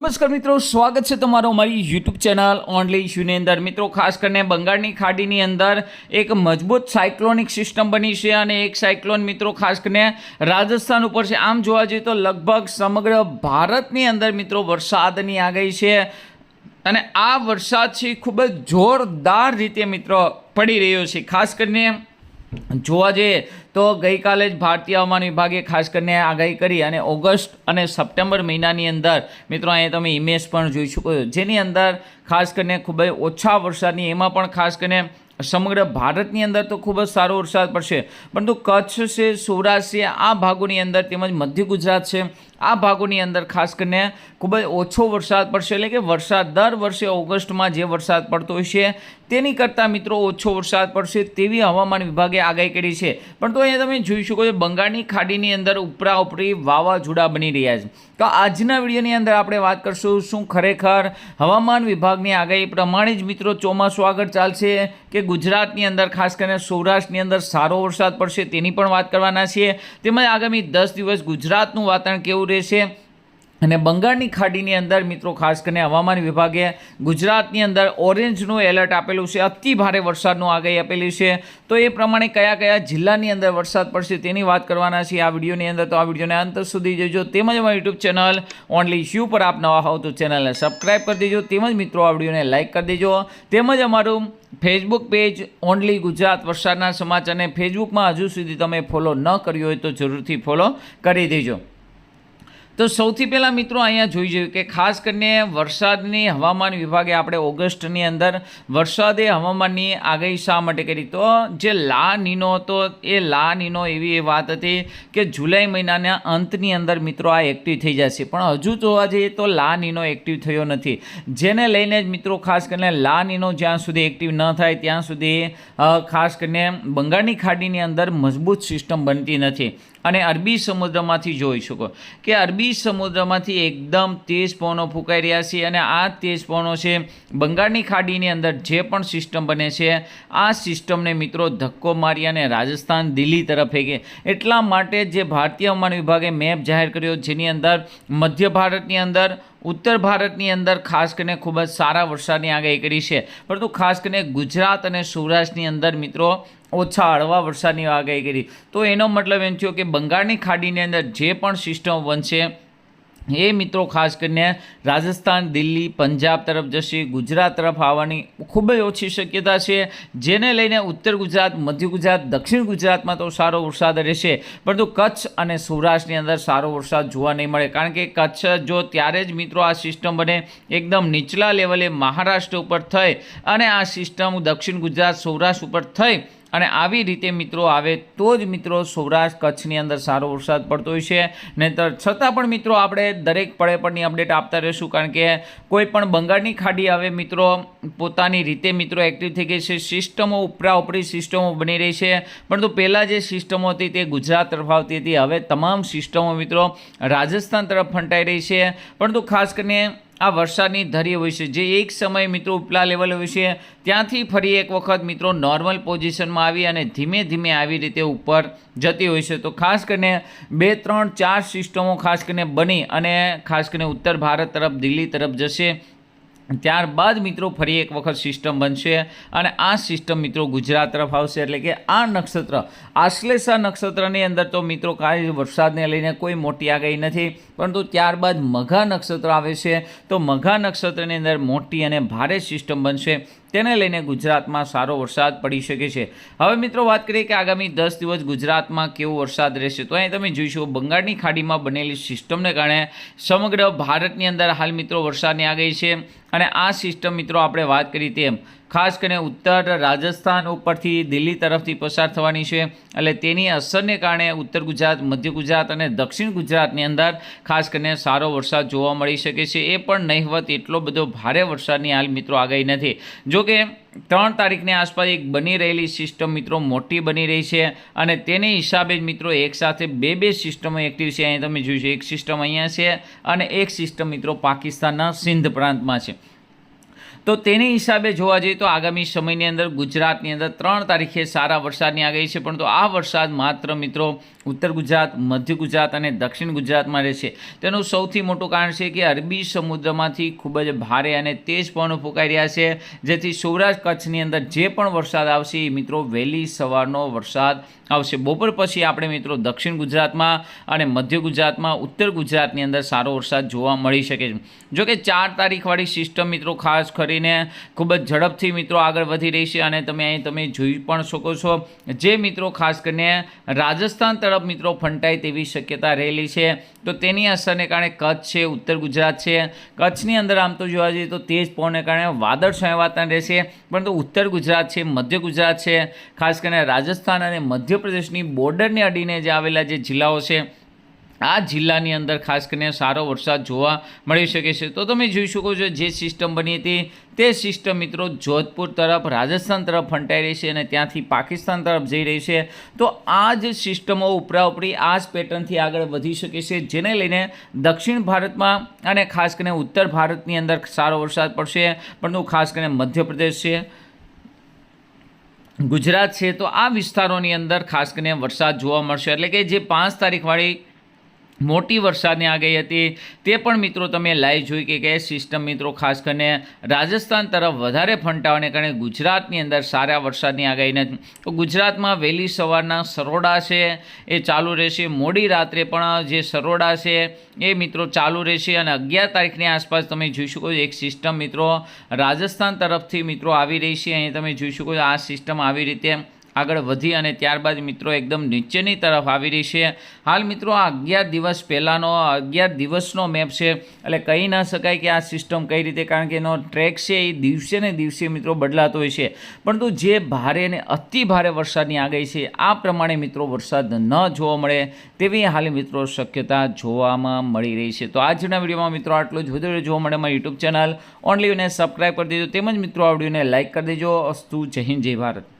નમસ્કાર મિત્રો, સ્વાગત છે તમારો મારી યુટ્યુબ ચેનલ ઓનલી ઇશ્યુની અંદર મિત્રો, ખાસ કરીને બંગાળની ખાડીની અંદર એક મજબૂત સાયક્લોનિક સિસ્ટમ બની છે અને એક સાયક્લોન મિત્રો ખાસ કરીને રાજસ્થાન ઉપર છે. આમ જોવા જઈએ તો લગભગ સમગ્ર ભારતની અંદર મિત્રો વરસાદની આગાહી છે અને આ વરસાદ છે ખૂબ જ જોરદાર રીતે મિત્રો પડી રહ્યો છે. ખાસ કરીને જોવા જઈએ તો ગઈકાલે જ ભારતીય હવામાન વિભાગે ખાસ કરીને આગાહી કરી અને ઓગસ્ટ અને સપ્ટેમ્બર મહિનાની અંદર, મિત્રો, અહીંયા તમે ઇમેજ પણ જોઈ શકો છો. જેની અંદર ખાસ કરીને ખૂબ જ ઓછા વરસાદની, એમાં પણ ખાસ કરીને સમગ્ર ભારતની અંદર તો ખૂબ જ સારો વરસાદ પડશે. પરંતુ કચ્છ છે, સૌરાષ્ટ્ર છે, આ ભાગોની અંદર તેમજ મધ્ય ગુજરાત છે આ ભાગોની અંદર ખાસ કરીને ખૂબ જ ઓછો વરસાદ પડશે, એટલે કે વરસાદ દર વર્ષે ઓગસ્ટમાં જે વરસાદ પડતો હોય છે, તેની કરતાં મિત્રો ઓછો વરસાદ પડશે તેવી હવામાન વિભાગે આગાહી કરી છે. પરંતુ અહીંયા તમે જોઈ શકો છો, બંગાળની ખાડીની અંદર ઉપરા ઉપરી વાવાઝોડા બની રહ્યા છે. તો આજના વિડીયોની અંદર આપણે વાત કરશું શું ખરેખર હવામાન વિભાગની આગાહી પ્રમાણે જ મિત્રો ચોમાસું આગળ ચાલશે, કે ગુજરાતની અંદર ખાસ કરીને સૌરાષ્ટ્રની અંદર સારો વરસાદ પડશે તેની પણ વાત કરવાના છીએ. તેમજ આગામી દસ દિવસ ગુજરાતનું વાતાવરણ કેવું રહેશે અને બંગાળની ખાડીની અંદર મિત્રો ખાસ કરીને હવામાન વિભાગે ગુજરાતની અંદર ઓરેન્જનું એલર્ટ આપેલું છે. અતિ ભારે વરસાદનું આગાહી આપેલી છે. તો એ પ્રમાણે કયા કયા જિલ્લાની અંદર વરસાદ પડશે તેની વાત કરવાના છે આ વિડીયોની અંદર. તો આ વિડીયોને અંત સુધી જોજો. તેમજ અમારી યુટ્યુબ ચેનલ ઓનલી શ્યુ પર આપ નવા હોવ તો ચેનલને સબસ્ક્રાઈબ કરી દેજો. તેમજ મિત્રો આ વિડીયોને લાઇક કરી દેજો. તેમજ અમારું ફેસબુક પેજ ઓનલી ગુજરાત વરસાદના સમાચારને ફેસબુકમાં હજુ સુધી તમે ફોલો ન કર્યો હોય તો જરૂરથી ફોલો કરી દેજો. તો સૌથી પહેલાં મિત્રો અહીંયા જોઈ જોયું કે ખાસ કરીને વરસાદની હવામાન વિભાગે આપણે ઓગસ્ટની અંદર વરસાદે હવામાનની આગાહી શા માટે કરી? તો જે લા નીનો હતો, એ લા નીનો એવી એ વાત હતી કે જુલાઈ મહિનાના અંતની અંદર મિત્રો આ એક્ટિવ થઈ જશે. પણ હજુ જોવા જઈએ તો લા નીનો એક્ટિવ થયો નથી. જેને લઈને જ મિત્રો ખાસ કરીને લા નીનો જ્યાં સુધી એક્ટિવ ન થાય, ત્યાં સુધી ખાસ કરીને બંગાળની ખાડીની અંદર મજબૂત સિસ્ટમ બનતી નથી. અને અરબી સમુદ્રમાંથી જોઈ શકો કે અરબી સમુદ્રમાંથી એકદમ તેજ પવનો ફૂંકાઈ રહ્યા છે અને આ તેજ પવનો છે બંગાળની ખાડીની અંદર જે પણ સિસ્ટમ બને છે, આ સિસ્ટમને મિત્રો ધક્કો મારી અને રાજસ્થાન દિલ્હી તરફ ફેંકે. એટલા માટે જે ભારતીય હવામાન વિભાગે મેપ જાહેર કર્યો, જેની અંદર મધ્ય ભારતની અંદર, ઉત્તર ભારતની અંદર ખાસ કરીને ખૂબ જ સારા વરસાદની આગાહી કરી છે. પરંતુ ખાસ કરીને ગુજરાત અને સૌરાષ્ટ્રની અંદર મિત્રો ઓછા હળવા વરસાદની આગાહી કરી. તો એનો મતલબ એમ થયો કે બંગાળની ખાડીની અંદર જે પણ સિસ્ટમ બનશે, એ મિત્રો ખાસ કરીને રાજસ્થાન, દિલ્હી, પંજાબ તરફ જશે, ગુજરાત તરફ આવવાની ખૂબ જ ઓછી શક્યતા છે, જેને લઈને ઉત્તર ગુજરાત, મધ્ય ગુજરાત, દક્ષિણ ગુજરાતમાં તો સારો વરસાદ રહેશે. પરંતુ કચ્છ અને સૌરાષ્ટ્રની અંદર સારો વરસાદ જોવા નહીં મળે. કારણ કે કચ્છ જો ત્યારે જ મિત્રો આ સિસ્ટમ બને, એકદમ નીચલા લેવલે મહારાષ્ટ્ર ઉપર થઈ અને આ સિસ્ટમ દક્ષિણ ગુજરાત, સૌરાષ્ટ્ર ઉપર થઈ અને આવી રીતે મિત્રો આવે તો જ મિત્રો સૌરાષ્ટ્ર કચ્છની અંદર સારો વરસાદ પડતો હોય છે. નહીંતર છતાં પણ મિત્રો આપણે દરેક પળે પણની અપડેટ આપતા રહીશું કારણ કે કોઈ પણ બંગાળની ખાડી આવે મિત્રો પોતાની રીતે મિત્રો એક્ટિવ થઈ ગઈ છે. સિસ્ટમો ઉપરા ઉપરી સિસ્ટમો બની રહી છે. પરંતુ પહેલાં જે સિસ્ટમો હતી તે ગુજરાત તરફ આવતી હતી. હવે તમામ સિસ્ટમો મિત્રો રાજસ્થાન તરફ ફંટાઈ રહી છે. પરંતુ ખાસ કરીને આ વરસાદની ધરી હોય છે જે એક સમયે મિત્રો ઉપલા લેવલ હોય છે ત્યાંથી ફરી એક વખત મિત્રો નોર્મલ પોઝિશનમાં આવી અને ધીમે ધીમે આવી રીતે ઉપર જતી હોય છે. તો ખાસ કરીને બે, ત્રણ, ચાર સિસ્ટમો ખાસ કરીને બની અને ખાસ કરીને ઉત્તર ભારત તરફ, દિલ્હી તરફ જશે. ત્યારબાદ મિત્રો ફરી એક વખત સિસ્ટમ બનશે અને આ સિસ્ટમ મિત્રો ગુજરાત તરફ આવશે. એટલે કે આ નક્ષત્ર, આશ્લેષા નક્ષત્રની અંદર તો મિત્રો કાંઈ વરસાદને લઈને કોઈ મોટી આગાહી નથી, પરંતુ ત્યારબાદ મઘા નક્ષત્ર આવે છે. તો મઘા નક્ષત્રની અંદર મોટી અને ભારે સિસ્ટમ બનશે. તેને લઈને ગુજરાતમાં સારો વરસાદ પડી શકે છે. હવે મિત્રો વાત કરીએ કે આગામી દસ દિવસ ગુજરાતમાં કેવો વરસાદ રહેશે? તો અહીં તમે જોઈશો બંગાળની ખાડીમાં બનેલી સિસ્ટમને કારણે સમગ્ર ભારતની અંદર હાલ મિત્રો વરસાદની આગાહી છે. અને આ સિસ્ટમ મિત્રો આપણે વાત કરી તેમ ખાસ કરીને ઉત્તર રાજસ્થાન ઉપરથી દિલ્હી તરફથી પસાર થવાની છે. એટલે તેની અસરને કારણે ઉત્તર ગુજરાત, મધ્ય ગુજરાત અને દક્ષિણ ગુજરાતની અંદર ખાસ કરીને સારો વરસાદ જોવા મળી શકે છે. એ પણ નહિવત એટલો બધો ભારે વરસાદની હાલ મિત્રો આગાહી નથી. જોકે ત્રણ તારીખની આસપાસ એક બની રહેલી સિસ્ટમ મિત્રો મોટી બની રહી છે અને તેની હિસાબે જ મિત્રો એકસાથે બે બે સિસ્ટમો એક્ટિવ છે. અહીં તમે જોઈશું એક સિસ્ટમ અહીંયા છે અને એક સિસ્ટમ મિત્રો પાકિસ્તાનના સિંધ પ્રાંતમાં છે. તો તેની હિસાબે જોવા જઈએ તો આગામી સમયની અંદર ગુજરાતની અંદર ત્રણ તારીખે સારા વરસાદની આગાહી છે, પરંતુ આ વરસાદ માત્ર મિત્રો ઉત્તર ગુજરાત, મધ્ય ગુજરાત અને દક્ષિણ ગુજરાતમાં રહેશે. તેનું સૌથી મોટું કારણ છે કે અરબી સમુદ્રમાંથી ખૂબ જ ભારે અને તેજ પવનો ફૂંકાઈ રહ્યા છે. જેથી સૌરાષ્ટ્ર કચ્છની અંદર જે પણ વરસાદ આવશે એ મિત્રો વહેલી સવારનો વરસાદ આવશે. બપોર પછી આપણે મિત્રો દક્ષિણ ગુજરાતમાં અને મધ્ય ગુજરાતમાં ઉત્તર ગુજરાતની અંદર સારો વરસાદ જોવા મળી શકે છે. જોકે ચાર તારીખવાળી સિસ્ટમ મિત્રો ખાસ કરીને ખૂબ જ ઝડપથી મિત્રો આગળ વધી રહી છે અને તમે અહીં તમે જોઈ પણ શકો છો જે મિત્રો ખાસ કરીને રાજસ્થાન તરફ મિત્રો ફંટાય તેવી શક્યતા રહેલી છે. તો તેની અસરને કારણે કચ્છ છે, ઉત્તર ગુજરાત છે. કચ્છની અંદર આમ તો જોવા જઈએ તો તેજ પવનને કારણે વાદળછાયા વાતાવરણ રહેશે. પરંતુ ઉત્તર ગુજરાત છે, મધ્ય ગુજરાત છે, ખાસ કરીને રાજસ્થાન અને મધ્યપ્રદેશની બોર્ડરને અડીને જે આવેલા જે જિલ્લાઓ છે આ જિલ્લાની અંદર ખાસ કરીને સારો વરસાદ જોવા મળી શકે છે. તો તમે જોઈ શકો છો જે સિસ્ટમ બની હતી તે સિસ્ટમ મિત્રો જોધપુર તરફ, રાજસ્થાન તરફ ફંટાઈ રહી છે અને ત્યાંથી પાકિસ્તાન તરફ જઈ રહી છે. તો આ જ સિસ્ટમો ઉપરા ઉપરી આ જ પેટર્નથી આગળ વધી શકે છે, જેને લઈને દક્ષિણ ભારતમાં અને ખાસ કરીને ઉત્તર ભારતની અંદર સારો વરસાદ પડશે. પરંતુ ખાસ કરીને મધ્યપ્રદેશ છે, ગુજરાત છે, તો આ વિસ્તારોની અંદર ખાસ કરીને વરસાદ જોવા મળશે. એટલે કે જે પાંચ તારીખવાળી મોટી વરસાદની આગાહી હતી. તે પણ મિત્રો તમે લાઈવ જોઈ કે કે સિસ્ટમ મિત્રો ખાસ કરીને રાજસ્થાન તરફ વધારે ફંટાવાને કારણે ગુજરાતની અંદર સારા વરસાદની આગાહી નથી. તો ગુજરાતમાં વહેલી સવારના સરોડા છે, એ ચાલુ રહેશે. મોડી રાત્રે પણ જે સરોડા છે, એ મિત્રો ચાલુ રહેશે અને અગિયાર તારીખની આસપાસ તમે જોઈ શકો એક સિસ્ટમ મિત્રો રાજસ્થાન તરફથી મિત્રો આવી રહી છે. અહીં તમે જોઈ શકો આ સિસ્ટમ આવી રીતે આગળ વધી અને ત્યારબાદ મિત્રો એકદમ નીચેની તરફ આવી રહી છે. હાલ મિત્રો આ અગિયાર દિવસ પહેલાંનો અગિયાર દિવસનો મેપ છે. એટલે કહી ન શકાય કે આ સિસ્ટમ કઈ રીતે, કારણ કે એનો ટ્રેક છે એ દિવસે ને દિવસે મિત્રો બદલાતો હોય છે. પરંતુ જે ભારે અને અતિ ભારે વરસાદની આગાહી છે, આ પ્રમાણે મિત્રો વરસાદ ન જોવા મળે તેવી હાલ મિત્રો શક્યતા જોવામાં મળી રહી છે. તો આજના વિડીયોમાં મિત્રો આટલું જ. વધુ જોવા મળે મારી યુટ્યુબ ચેનલ ઓનલી અને સબસ્ક્રાઈબ કરી દેજો. તેમજ મિત્રો આ વિડીયોને લાઇક કરી દેજો. અસ્તુ જય હિન્દ, જય ભારત.